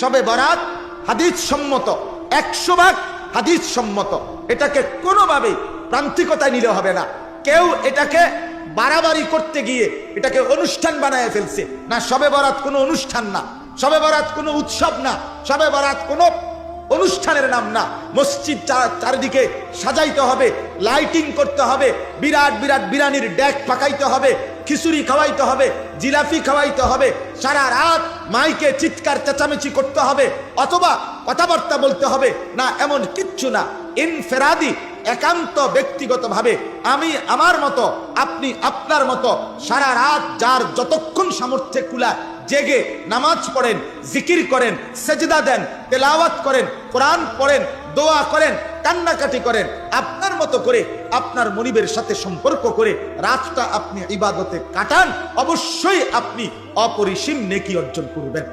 সবে বরাত হাদিস সম্মত। একশো ভাগ হাদিস সম্মত। এটাকে কোনোভাবে প্রান্তিকতায় নিলে হবে না। কেউ এটাকে বাড়াবাড়ি করতে গিয়ে এটাকে অনুষ্ঠান বানায় ফেলছে। না, সবে বরাত কোনো অনুষ্ঠান না। সবে বরাত কোনো উৎসব না। সবে বরাত কোনো অনুষ্ঠানের নাম না। মসজিদ চারিদিকে সাজাইতে হবে, লাইটিং করতে হবে, বিরাট বিরাট বিরানির ডেক পাকাইতে হবে খিচুড়ি খাওয়াইতে হবে, জিলাপি খাওয়াইতে হবে, সারা রাত মাইকে চিৎকার, চেঁচামেচি করতে হবে, অথবা কথাবার্তা বলতে হবে, না, এমন কিচ্ছু না। ইনফেরাদি একান্ত ব্যক্তিগতভাবে আমি আমার মতো, আপনি আপনার মতো, সারা রাত যার যতক্ষণ সামর্থ্যে কুলা জেগে নামাজ পড়েন, জিকির করেন, সেজদা দেন, তেলাওয়াত করেন, কোরআন পড়েন, দোয়া করেন কান্নাকাটি করেন, আপনার মতো করে আপনার মনিবের সাথে সম্পর্ক করে রাতটা আপনি ইবাদতে কাটান, অবশ্যই আপনি অপরিসীম নেকি অর্জন করবেন